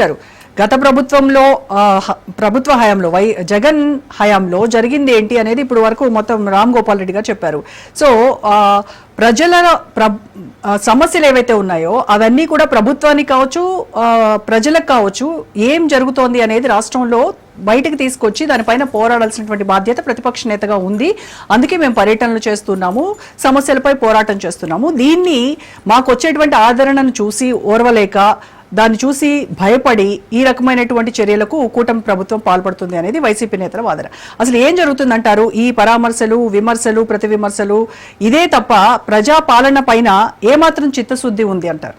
గారు. గత ప్రభుత్వంలో ప్రభుత్వ హయాంలో వై జగన్ హయాంలో జరిగింది ఏంటి అనేది ఇప్పుడు వరకు మొత్తం రామ్ గోపాల్ రెడ్డి గారు చెప్పారు. సో ప్రజల సమస్యలు ఏవైతే ఉన్నాయో అవన్నీ కూడా ప్రభుత్వానికి కావచ్చు ప్రజలకు కావచ్చు ఏం జరుగుతోంది అనేది రాష్ట్రంలో బయటకు తీసుకొచ్చి దానిపైన పోరాడాల్సినటువంటి బాధ్యత ప్రతిపక్ష నేతగా ఉంది. అందుకే మేము పర్యటనలు చేస్తున్నాము సమస్యలపై పోరాటం చేస్తున్నాము. దీన్ని మాకు వచ్చేటువంటి ఆదరణను చూసి ఓర్వలేక దాన్ని చూసి భయపడి ఈ రకమైనటువంటి చర్యలకు కూటమి ప్రభుత్వం పాల్పడుతుంది అనేది వైసీపీ నేతల వాదన. అసలు ఏం జరుగుతుందంటారు? ఈ పరామర్శలు విమర్శలు ప్రతి విమర్శలు ఇదే తప్ప ప్రజా పాలన పైన ఏమాత్రం చిత్తశుద్ధి ఉంది అంటారు?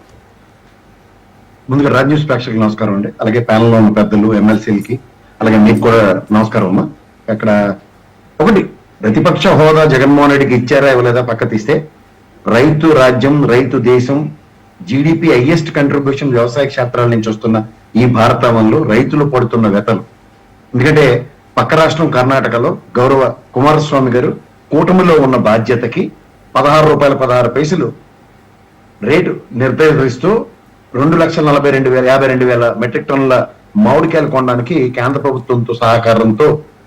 ముందుగా రాజ్ న్యూస్ ప్రేక్షకులకు నమస్కారం అండి. అలాగే ప్యానల్లో ఉన్న పెద్దలు ఎమ్మెల్సీలకి అలాగే మీకు కూడా నమస్కారం అమ్మా. అక్కడ ఒకటి ప్రతిపక్ష హోదా జగన్మోహన్ రెడ్డికి ఇచ్చారా ఇవ్వలేదా పక్క తీస్తే రైతు రాజ్యం రైతు దేశం జీడిపి హైయెస్ట్ కంట్రిబ్యూషన్ వ్యవసాయ క్షేత్రాల నుంచి వస్తున్న ఈ భారతవంలో రైతులు పడుతున్న వ్యతలు ఎందుకంటే పక్క రాష్ట్రం కర్ణాటకలో గౌరవ కుమారస్వామి గారు కూటమిలో ఉన్న బాధ్యతకి పదహారు రూపాయల పదహారు పైసలు రేటు నిర్దేశిస్తూ రెండు లక్షల నలభై రెండు వేల యాభై రెండు వేల మెట్రిక్ టన్నుల మామిడికాయలు కొనడానికి కేంద్ర ప్రభుత్వంతో సహకారంతో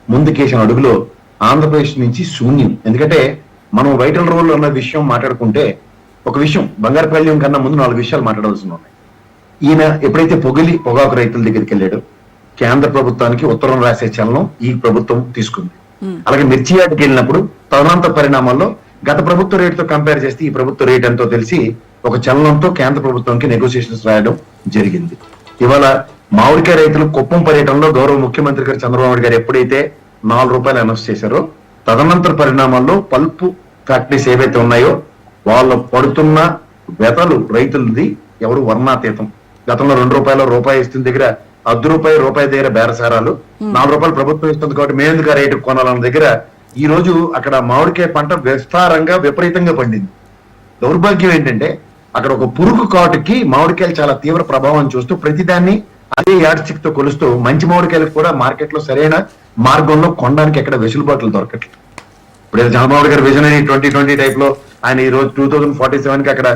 ముందుకేసిన అడుగులో ఆంధ్రప్రదేశ్ నుంచి శూన్యం. ఎందుకంటే మనం వైటల్ రోల్ అన్న విషయం మాట్లాడుకుంటే ఒక విషయం బంగారుపల్లి కన్నా ముందు నాలుగు విషయాలు మాట్లాడవలసి ఉన్నాయి. ఈయన ఎప్పుడైతే పొగిలి పొగాకు రైతుల దగ్గరికి వెళ్ళాడో కేంద్ర ప్రభుత్వానికి ఉత్తరం రాసే చలనం ఈ ప్రభుత్వం తీసుకుంది. అలాగే మిర్చి యార్డ్కి వెళ్ళినప్పుడు తదనంతర పరిణామాల్లో గత ప్రభుత్వ రేటుతో కంపేర్ చేస్తే ఈ ప్రభుత్వ రేట్ ఎంతో తెలిసి ఒక చలనంతో కేంద్ర ప్రభుత్వానికి నెగోసియేషన్స్ రాయడం జరిగింది. ఇవాళ మామిడికాయ రైతులు కుప్పం పర్యటనలో గౌరవ ముఖ్యమంత్రి గారు చంద్రబాబు నాయుడు గారు ఎప్పుడైతే నాలుగు రూపాయలు అనౌన్స్ చేశారో తదనంతర పరిణామాల్లో పల్పు ఫ్యాక్టరీస్ ఏవైతే ఉన్నాయో వాళ్ళు పడుతున్న వ్యతలు రైతులది ఎవరు వర్ణాతీతం. గతంలో రెండు రూపాయలు రూపాయి ఇస్తుంది దగ్గర అర్ధ రూపాయి రూపాయి దగ్గర బేరసారాలు. నాలుగు రూపాయలు ప్రభుత్వం ఇస్తుంది కాబట్టి మేము ఎందుకు ఆ రేటు కొనాలన్న దగ్గర ఈ రోజు అక్కడ మామిడికాయ పంట విస్తారంగా విపరీతంగా పండింది. దౌర్భాగ్యం ఏంటంటే అక్కడ ఒక పురుగు కాటుకి మామిడికాయలు చాలా తీవ్ర ప్రభావం చూస్తూ ప్రతిదాన్ని అదే యాడ్స్టిక్తో కొలుస్తూ మంచి మామిడికాయలకు కూడా మార్కెట్లో సరైన మార్గంలో కొనడానికి ఎక్కడ వెసులుబాట్లు దొరకట్లేదు. ఇప్పుడు చంద్రబాబు గారు విజనరీ ట్వంటీ ట్వంటీ టైప్లో ఆయన ఈ రోజు టూ థౌసండ్ ఫార్టీ సెవెన్కి అక్కడ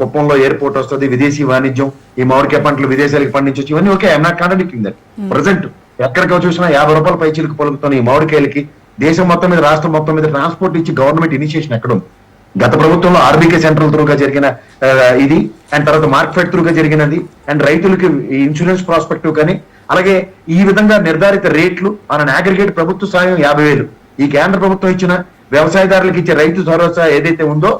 కుప్పంలో ఎయిర్పోర్ట్ వస్తుంది విదేశీ వాణిజ్యం ఈ మామిడికాయ పంటలు విదేశాలకు పండించవచ్చు ఇవన్నీ okay I'm not contradicting that present ఎక్కడికో చూసినా యాభై రూపాయల పైచీలకు పలుకుతున్న ఈ మామిడికాయలకి దేశం మొత్తం మీద రాష్ట్రం మొత్తం మీద ట్రాన్స్పోర్ట్ ఇచ్చి గవర్నమెంట్ ఇనిషియేషన్ ఎక్కడ ఉంది? గత ప్రభుత్వంలో ఆర్బీకే సెంట్రల్ త్రూగా జరిగిన ఇది అండ్ తర్వాత మార్కెట్ త్రూగా జరిగినది అండ్ రైతులకి ఇన్సూరెన్స్ ప్రాస్పెక్టివ్ కానీ అలాగే ఈ విధంగా నిర్ధారిత రేట్లు మన అగ్రిగేట్ ప్రభుత్వ సాయం యాభై వేలు. ఈ కేంద్ర ప్రభుత్వం ఇచ్చిన వ్యవసాయదారులకు ఇచ్చే రైతు భరోసా ఏదైతే ఉందో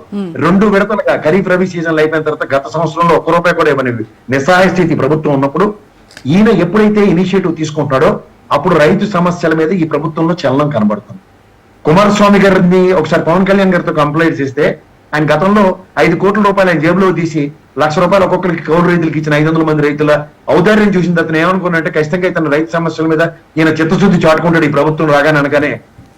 రెండు విడతలుగా ఖరీఫ్ రబీ సీజన్లు అయిపోయిన తర్వాత గత సంవత్సరంలో ఒక్క రూపాయి కూడా ఇవ్వని నిస్సహాయ స్థితి ప్రభుత్వం ఉన్నప్పుడు ఈయన ఎప్పుడైతే ఇనిషియేటివ్ తీసుకుంటాడో అప్పుడు రైతు సమస్యల మీద ఈ ప్రభుత్వంలో చలనం కనబడుతుంది. కుమారస్వామి గారిని ఒకసారి పవన్ కళ్యాణ్ గారితో కంప్లైంట్ చేస్తే ఆయన గతంలో ఐదు కోట్ల రూపాయలు ఆయన జేబులో తీసి లక్ష రూపాయలు ఒక్కొక్కరికి కౌలు రైతులకు ఇచ్చిన ఐదు వందల మంది రైతుల ఔదార్యం చూసిన తర్వాత ఏమనుకున్నట్టే ఖచ్చితంగా ఇతను రైతు సమస్యల మీద ఈయన చిత్తశుద్ధి చాటుకుంటాడు ఈ ప్రభుత్వం రాగానే అనగానే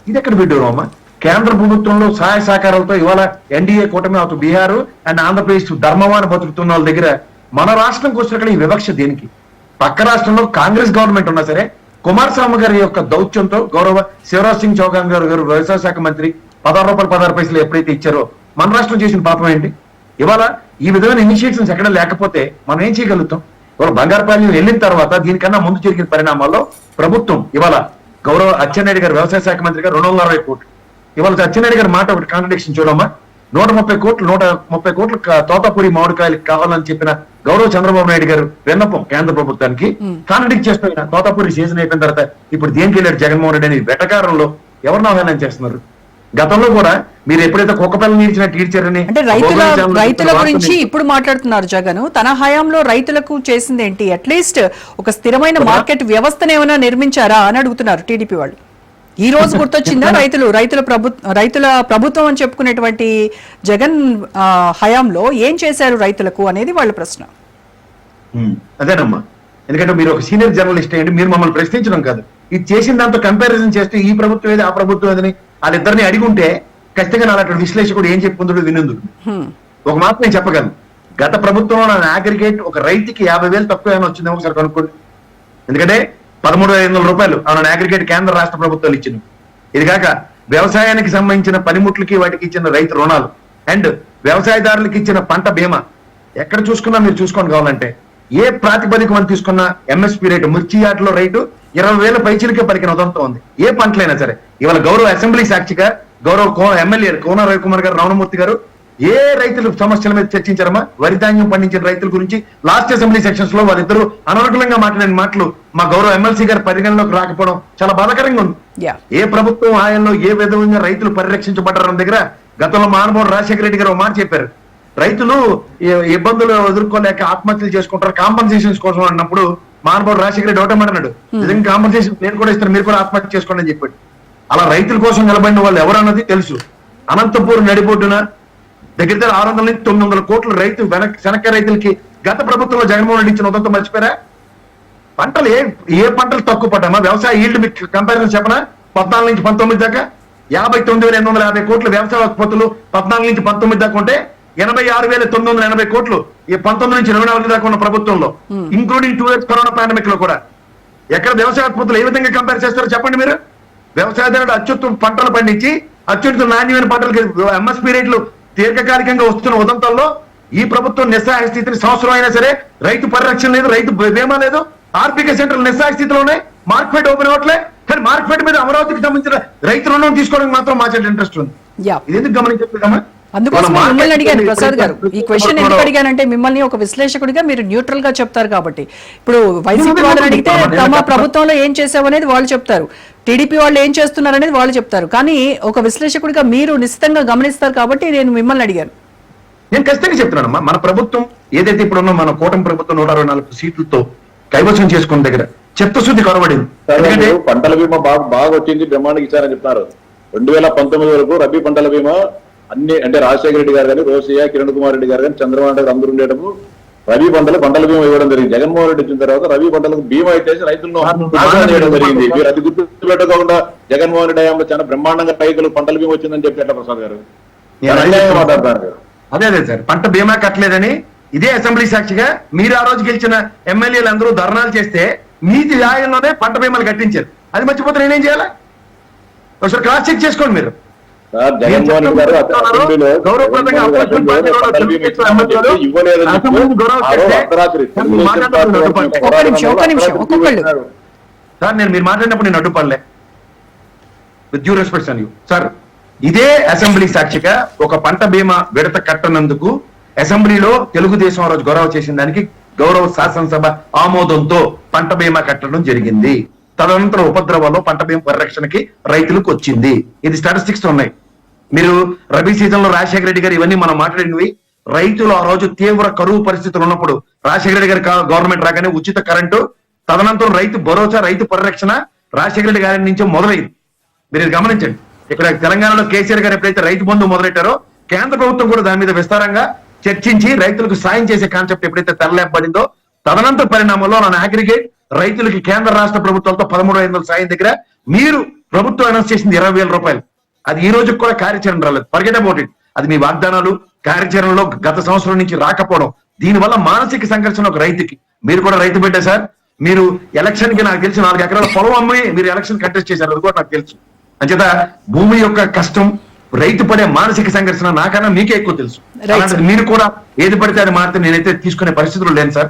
ఇది ఎక్కడ పెట్టారు అమ్మ కేంద్ర ప్రభుత్వంలో సహాయ సహకారాలతో ఇవాళ ఎన్డీఏ కూటమి అటు బీహార్ అండ్ ఆంధ్రప్రదేశ్ ధర్మవాన బతుకుతున్న వాళ్ళ దగ్గర మన రాష్ట్రంకి వచ్చినక్కడ ఈ వివక్ష దేనికి? పక్క రాష్ట్రంలో కాంగ్రెస్ గవర్నమెంట్ ఉన్నా సరే కుమారస్వామి గారి యొక్క దౌత్యంతో గౌరవ శివరాజ్ సింగ్ చౌహాన్ గారు గారు వ్యవసాయ శాఖ మంత్రి పదహారు రూపాయలు పదహారు పైసలు ఎప్పుడైతే ఇచ్చారో మన రాష్ట్రం చేసిన పాపం ఏంటి? ఇవాళ ఈ విధమైన ఇనిషియేషన్స్ ఎక్కడ లేకపోతే మనం ఏం చేయగలుగుతాం? ఇవాళ బంగారపాలెం వెళ్ళిన తర్వాత దీనికన్నా ముందు జరిగిన పరిణామాల్లో ప్రభుత్వం ఇవాళ గౌరవ అచ్చెన్నాయుడు గారు వ్యవసాయ శాఖ మంత్రి గారు రెండు వందల అరవై కోట్లు. ఇవాళ అచ్చెన్నాయుడు గారి మాట ఒకటి కాంట్రడిక్షన్ చూడమ్మా. నూట ముప్పై కోట్లు నూట ముప్పై కోట్లు తోతాపూరి మామిడికాయలు కావాలని చెప్పిన గౌరవ చంద్రబాబు నాయుడు గారు విన్నపం కేంద్ర ప్రభుత్వానికి కాంట్రడిక్ట్ చేస్తున్న తోతాపూరి సీజన్ అయిపోయిన తర్వాత ఇప్పుడు దేనికి వెళ్ళాడు జగన్మోహన్ రెడ్డి అని వెటకారంలో ఎవరిని అవహేళన చేస్తున్నారు? గతంలో కూడా మీరు ఎప్పుడైతే కుక్క పిల్లలు ఈడ్చినట్టు ఈడ్చారని అంటే రైతుల రైతుల గురించి ఇప్పుడు మాట్లాడుతున్నారు జగన్. తన హయాంలో రైతులకు చేసింది ఏంటి? అట్లీస్ట్ ఒక స్థిరమైన మార్కెట్ వ్యవస్థను ఏమైనా నిర్మించారా అని అడుగుతున్నారు టీడీపీ వాళ్ళు. ఈ రోజు గుర్తొచ్చిందా రైతులు? రైతుల ప్రభుత్వ రైతుల ప్రభుత్వం అని చెప్పుకునేటువంటి జగన్ హయాంలో ఏం చేశారు రైతులకు అనేది వాళ్ళ ప్రశ్న. అదేనమ్మా. ఎందుకంటే మీరు ఒక సీనియర్ జర్నలిస్ట్ అయ్యండి మీరు మమ్మల్ని ప్రశ్నించడం కాదు. ఇది చేసిన దాంతో కంపారిజన్ చేస్తే ఈ ప్రభుత్వం ఏది ఆ ప్రభుత్వం ఏదని వాళ్ళిద్దరిని అడిగి ఉంటే ఖచ్చితంగా నా అలాంటి విశ్లేషకుడు ఏం చెప్పుకుందుడు వినందుడు. ఒక మాట నేను చెప్పగలను. గత ప్రభుత్వంలో నా అగ్రిగేట్ ఒక రైతుకి యాభై వేలు తక్కువ ఏమైనా వచ్చిందేమో ఒకసారి కనుక్కోండి. ఎందుకంటే పదమూడు వేల ఐదు వందల రూపాయలు అవును అగ్రిగేట్ కేంద్ర రాష్ట్ర ప్రభుత్వాలు ఇచ్చింది. ఇది కాక వ్యవసాయానికి సంబంధించిన పనిముట్లకి వాటికి ఇచ్చిన రైతు రుణాలు అండ్ వ్యవసాయదారులకు ఇచ్చిన పంట బీమా. ఎక్కడ చూసుకున్నా మీరు చూసుకోండి కావాలంటే. ఏ ప్రాతిపదిక మనం తీసుకున్న ఎంఎస్పీ రేటు మిర్చి యార్డులో రేటు ఇరవై వేల పైచీలకే పలికిన ఉదంతం ఉంది. ఏ పంటలైనా సరే ఇవాళ గౌరవ అసెంబ్లీ సాక్షిగా గౌరవ ఎమ్మెల్యే కోన రవికుమార్ గారు రమణమూర్తి గారు ఏ రైతుల సమస్యల మీద చర్చించారమ్మా? వరి ధాన్యం పండించిన రైతుల గురించి లాస్ట్ అసెంబ్లీ సెక్షన్స్లో వాళ్ళిద్దరూ అనర్గళంగా మాట్లాడిన మాటలు మా గౌరవ ఎమ్మెల్సీ గారి పరిగణలోకి రాకపోవడం చాలా బాధాకరంగా ఉంది. ఏ ప్రభుత్వం ఆయనలో ఏ విధంగా రైతులు పరిరక్షించబడ్డారన్న దగ్గర గతంలో మహానుభావుడు రాజశేఖర రెడ్డి గారు ఒక మాట చెప్పారు. రైతులు ఇబ్బందులు ఎదుర్కోలేక ఆత్మహత్యలు చేసుకుంటారు కాంపన్సేషన్స్ కోసం అన్నప్పుడు మహానుభావుడు రాజశేఖర రెడ్డి ఒకటే మాట అన్నాడు నిజంగా కాంపన్సేషన్ నేను కూడా ఇస్తాను మీరు కూడా ఆత్మహత్య చేసుకోండి అని చెప్పాడు. అలా రైతుల కోసం నిలబడిన వాళ్ళు ఎవరన్నది తెలుసు. అనంతపూర్ నడిబొడ్డున దగ్గర దగ్గర ఆరు వందల నుంచి తొమ్మిది వందల కోట్ల రైతు వెనక్ శనక్క రైతులకి గత ప్రభుత్వంలో జగన్మోహన్ రెడ్డి ఇచ్చిన ఉదంతం మర్చిపోయారా? పంటలు ఏ ఏ పంటలు తక్కువ పడ్డామా? వ్యవసాయ ఈల్డ్ మీకు కంపారిజన్ చెప్పనా? పద్నాలుగు నుంచి పంతొమ్మిది దాకా? యాభై తొమ్మిది వేల ఎనిమిది వందల యాభై కోట్ల వ్యవసాయ ఉత్పత్తులు పద్నాలుగు నుంచి పంతొమ్మిది దాకా ఉంటే ఎనభై ఆరు వేల తొమ్మిది వందల ఎనభై కోట్లు ఈ పంతొమ్మిది నుంచి ఇరవై నాలుగు దాకా ఉన్న ప్రభుత్వంలో ఇంక్లూడింగ్ టూ ఇయర్స్ కరోనా పాండమిక్లో కూడా. ఎక్కడ వ్యవసాయ ఉత్పత్తులు ఏ విధంగా కంపేర్ చేస్తారో చెప్పండి మీరు? వ్యవసాయదారుడు అత్యుత్తమ పంటలు పండించి అత్యుత్తమ నాణ్యమైన పంటలకి ఎంఎస్పీ రేట్లు దీర్ఘకాలికంగా వస్తున్న ఉదంతంలో ఈ ప్రభుత్వం నిస్సహాయ స్థితిని సంవత్సరం అయినా సరే రైతు పరిరక్షణ లేదు రైతు బీమా లేదు. ఆర్థిక సెంటర్లు నిస్సహాయ స్థితిలో ఉన్నాయి. మార్కెట్ ఓపెన్ అవ్వట్లే. కానీ మార్కెట్ మీద అమరావతికి సంబంధించిన రైతు రుణం తీసుకోవడానికి మాత్రం మా ఇంట్రెస్ట్ ఉంది. ఇది ఎందుకు గమనించలేదమ్మా అందుకోసం మిమ్మల్ని అడిగాను ప్రసాద్ గారు. ఈ క్వశ్చన్ ఎందుకు అడిగానంటే మిమ్మల్ని ఒక విశ్లేషకుడిగా మీరు న్యూట్రల్గా చెప్తారు కాబట్టి. ఇప్పుడు వైసీపీ వాళ్ళని అడిగితే తమ ప్రభుత్వంలో ఏం చేసావు అనేది వాళ్ళు చెప్తారు. టీడీపీ వాళ్ళు ఏం చేస్తున్నారు అనేది వాళ్ళు చెప్తారు. కానీ ఒక విశ్లేషకుడిగా మీరు నిశ్చితంగా గమనిస్తారు కాబట్టి నేను మిమ్మల్ని అడిగాను. నేను ఖచ్చితంగా చెప్తున్నానమ్మా మన ప్రభుత్వం ఏదైతే ఇప్పుడు ఉన్న మన కూటమి ప్రభుత్వం నూట అరవై నాలుగు సీట్లతో కైవసం చేసుకున్న దగ్గర చిత్తశుద్ధి కొరబడింది ఎందుకంటే పంటల బీమా బాగా బాగా వచ్చింది బ్రహ్మాండంగా ఇచ్చారని చెప్తున్నారు. రెండు వేల పంతొమ్మిది వరకు రబీ పంటల బీమా అన్ని అంటే రాజశేఖర రెడ్డి గారు కానీ రోసయ్య కిరణ్ కుమార్ రెడ్డి గారు కానీ చంద్రబాబు నాయుడు గారు అందరూ ఉండేటప్పుడు రబీ పంటలు పంటల బీమా ఇవ్వడం జరిగింది. జగన్మోహన్ రెడ్డి వచ్చిన తర్వాత రబీ పంటలకు బీమా ఇచ్చేసి రైతులను నాశనం చేయడం జరిగింది. మీరు అది గుర్తు పెట్టకుండా జగన్మోహన్ రెడ్డి హయాంలో చాలా బ్రహ్మాండంగా రైతులు పంటల బీమా వచ్చిందని చెప్పి ఎట్లా ప్రసాద్ గారు? అదే మాట్లాడతారు. అదే అదే సార్ పంట బీమా కట్టలేదని ఇదే అసెంబ్లీ సాక్షిగా మీరు ఆ రోజు గెలిచిన ఎమ్మెల్యేలు అందరూ ధర్నాలు చేస్తే నీతి న్యాయంలోనే పంట బీమాలు కట్టించారు. అది మర్చిపోతే నేనేం చేయాలా? ఒకసారి క్రాస్ చెక్ చేసుకోండి మీరు. జగన్మోహన్ గారు ఇవ్వలేదని. సార్ నేను మీరు మాట్లాడినప్పుడు నేను అడ్డుపడలే విత్ డ్యూ రెస్పెక్ట్స్ అని సార్ ఇదే అసెంబ్లీ సాక్షిగా ఒక పంట బీమా విడత కట్టనందుకు అసెంబ్లీలో తెలుగుదేశం ఆ రోజు గౌరవ చేసిన దానికి గౌరవ శాసనసభ ఆమోదంతో పంట బీమా కట్టడం జరిగింది. తదనంతరం ఉపద్రవంలో పంట బీమా పరిరక్షణకి రైతులకు వచ్చింది. ఇది స్టాటిస్టిక్స్ ఉన్నాయి. మీరు రబీ సీజన్లో రాజశేఖర రెడ్డి గారు ఇవన్నీ మనం మాట్లాడినవి. రైతులు ఆ రోజు తీవ్ర కరువు పరిస్థితులు ఉన్నప్పుడు రాజశేఖర రెడ్డి గారి గవర్నమెంట్ రాగానే ఉచిత కరెంటు తదనంతరం రైతు భరోసా రైతు పరిరక్షణ రాజశేఖర రెడ్డి గారి నుంచి మొదలైంది. మీరు గమనించండి. ఇక్కడ తెలంగాణలో కేసీఆర్ గారు ఎప్పుడైతే రైతు బంధు మొదలెట్టారో కేంద్ర ప్రభుత్వం కూడా దాని మీద విస్తారంగా చర్చించి రైతులకు సాయం చేసే కాన్సెప్ట్ ఎప్పుడైతే తెరలేపబడిందో తదనంతర పరిణామంలో నా అగ్రిగేట్ రైతులకి కేంద్ర రాష్ట్ర ప్రభుత్వాలతో పదమూడు ఐదు వందల సాయం దగ్గర మీరు ప్రభుత్వం అనౌన్స్ చేసింది ఇరవై వేల రూపాయలు. అది ఈ రోజు కూడా కార్యాచరణ రాలేదు. ఫర్గెట్ అబౌట్ ఇట్ అది మీ వాగ్దానాలు కార్యాచరణలో గత సంవత్సరం నుంచి రాకపోవడం. దీనివల్ల మానసిక సంఘర్షణ ఒక రైతుకి. మీరు కూడా రైతు బిడ్డ సార్. మీరు ఎలక్షన్కి నాకు తెలిసి నాలుగు ఎకరాల పొలం అమ్మి మీరు ఎలక్షన్ కంటెస్ట్ చేశారు. అది కూడా నాకు తెలుసు. అంచేత భూమి యొక్క కష్టం రైతు పడే మానసిక సంఘర్షణ నాకన్నా మీకే ఎక్కువ తెలుసు. మీరు కూడా ఏది పడితే అది మాత్రం నేనైతే తీసుకునే పరిస్థితులు లేను సార్.